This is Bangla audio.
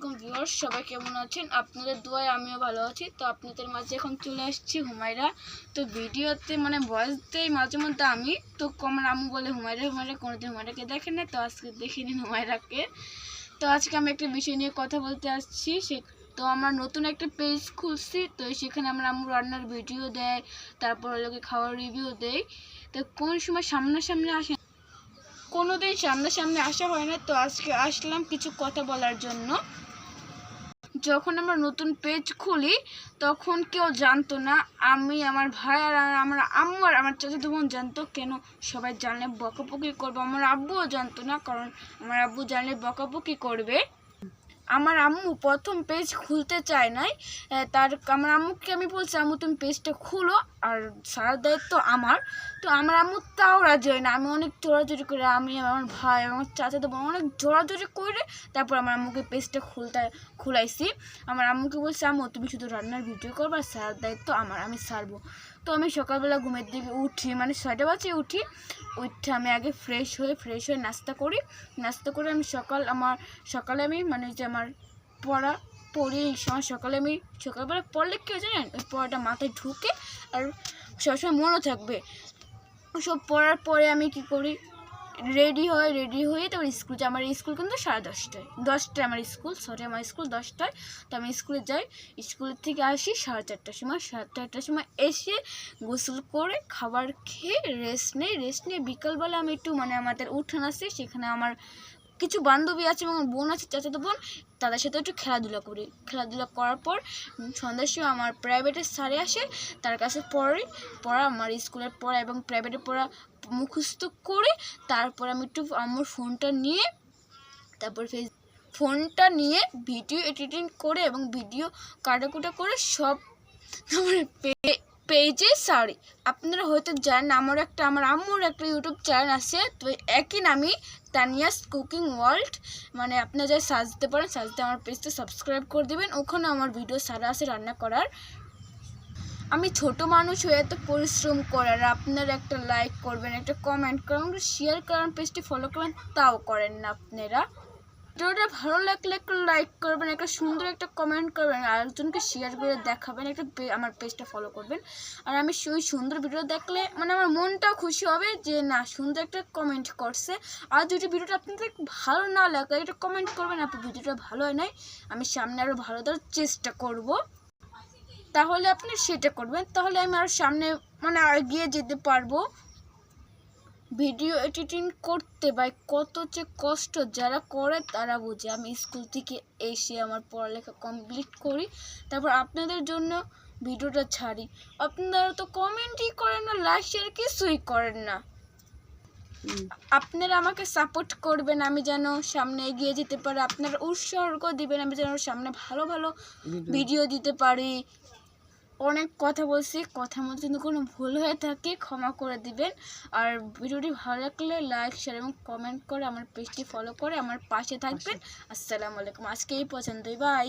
আলাইকুম ভিউয়ার্স সবাই কেমন আছেন? আপনাদের দোয়ায় আমিও ভালো আছি। তো আপনাদের মাঝে এখন চলে আসছি হুমায়রা। তো ভিডিওতে মানে ভয়েসতেই মাঝে মধ্যে আমি। তো আমার আম্মু বলে হুমায়রা হুমায়রা কোনোদিন হুমায়রাকে দেখেন না, তো আজকে দেখে নিন হুমায়রাকে। তো আজকে আমি একটা বিষয় নিয়ে কথা বলতে আসছি। সে তো আমরা নতুন একটা পেজ খুলছি, তো সেখানে আমরা আম্মু রান্নার ভিডিও দেয় তারপর লোকে খাওয়ার রিভিউ দেয় তো কোন সময় সামনাসামনি আসে? কোনোদিন সামনাসামনি আসা হয় না। তো আজকে আসলাম কিছু কথা বলার জন্য। যখন আমরা নতুন পেজ খুলি, তখন কেউ জানতো না। আমি, আমার ভাই আর আমার আম্মু আর আমার চাচাতো বোন জানতো কেন সবাই জানলে বকাবকি করব। আমার আব্বুও জানতো না, কারণ আমার আব্বু জানলে বকাবকি করবে। আমার আম্মু প্রথম পেজ খুলতে চায় নাই। তার, আমার আম্মুকে আমি বলছি, আম্মু, তুমি পেজটা খুলো। আর সারা দায়িত্ব আমার। তো আমার আম্মু তাও রাজি হয় না। আমি অনেক জোরাজোরি করে আমি আমার ভাই, আমার চাচা তো অনেক জোরাজোরি করে তারপর আমার আম্মুকে পেজটা খুলতে, খুলাইছি। আমার আম্মুকে বলছি, আম্মু, তুমি শুধু রান্নার ভিডিও করব আর সারার দায়িত্ব আমার, আমি সারবো। তো আমি সকালবেলা ঘুমের দিকে উঠি মানে ছয়টা বাজে উঠি। উঠে আমি আগে ফ্রেশ হয়ে ফ্রেশ হয়ে নাস্তা করি। নাস্তা করে আমি সকাল, আমার সকালে আমি মানে যে আমার পড়া পড়ি সময় সকালে আমি সকালবেলা পড়লে কি হয় জানেন? ওই পড়াটা মাথায় ঢুকে আর সবসময় মনে থাকবে। সব পড়ার পরে আমি কি করি? রেডি হয়, রেডি হয়ে তারপর স্কুল যাই। আমার স্কুল কিন্তু সাড়ে দশটায়। দশটায় আমার স্কুল, সরি, আমার স্কুল দশটায়। তো আমি স্কুলে যাই। স্কুলের থেকে আসি সাড়ে চারটার সময়। সাড়ে চারটার সময় এসে গোসল করে খাবার খেয়ে রেস্ট নেই। রেস্ট নিয়ে বিকালবেলা আমি একটু মানে আমাদের উঠান আছে, সেখানে আমার কিছু বান্ধবী আছে এবং বোন আছে, চাচাতো বোন, তাদের সাথে একটু খেলাধুলা করি। খেলাধুলা করার পর সন্ধ্যার সময় আমার প্রাইভেটের স্যারে আসে, তার কাছে পড়ি, পড়া, আমার স্কুলের পড়া এবং প্রাইভেটের পড়া মুখস্থ করে, তারপর আমি একটু আমার ফোনটা নিয়ে, তারপর ফেস ফোনটা নিয়ে ভিডিও এডিটিং করে এবং ভিডিও কাটাকুটা করে সব আমার পেজে সরি আপনারা হয়তো জানেন আমার একটা, আমার আম্মুর একটা ইউটিউব চ্যানেল আছে, তো একই নামই তানিয়াস কুকিং ওয়ার্ল্ড। মানে আপনারা যাই সাজতে পারেন, সাজতে আমার পেজটা সাবস্ক্রাইব করে দেবেন। ওখানে আমার ভিডিও সারা আছে রান্না করার। আমি ছোট মানুষ হয়ে এত পরিশ্রম করার আপনারা একটা লাইক করবেন, একটা কমেন্ট করবেন শেয়ার করেন পেজটি ফলো করবেন, তাও করেন না আপনারা। ভিডিওটা ভালো লাগলে একটা লাইক করবেন, একটা সুন্দর একটা কমেন্ট করবেন, আর একজনকে শেয়ার করে দেখাবেন, একটা আমার পেজটা ফলো করবেন। আর আমি ওই সুন্দর ভিডিও দেখলে মানে আমার মনটাও খুশি হবে যে, না, সুন্দর একটা কমেন্ট করছে। আর যদি ভিডিওটা আপনাদের ভালো না লাগে, একটা কমেন্ট করবেন আপনি ভিডিওটা ভালো হয় নাই, আমি সামনে আরও ভালো দেওয়ার চেষ্টা করব। তাহলে আপনি সেটা করবেন। তাহলে আমি আরও সামনে মানে এগিয়ে যেতে পারব। ভিডিও এডিটিং করতে ভাই কত যে কষ্ট যারা করে তারা বোঝে। আমি স্কুল থেকে এসে আমার পড়ালেখা কমপ্লিট করি তারপর আপনাদের জন্য ভিডিওটা ছাড়ি। আপনারা তো কমেন্টই করেন না লাইক শেয়ার কিছুই করেন না। আপনারা আমাকে সাপোর্ট করবেন আমি যেন সামনে এগিয়ে যেতে পারি। আপনারা উৎসর্গ দিবেন আমি যেন সামনে ভালো ভালো ভিডিও দিতে পারি। অনেক কথা বলছি কথা মধ্যে যদি কোনো ভুল হয়ে থাকে ক্ষমা করে দিবেন। আর ভিডিওটি ভালো লাগলে লাইক শেয়ার এবং কমেন্ট করে আমার পেজটি ফলো করে আমার পাশে থাকবেন। আসসালামু আলাইকুম আজকে এই পছন্দই বাই।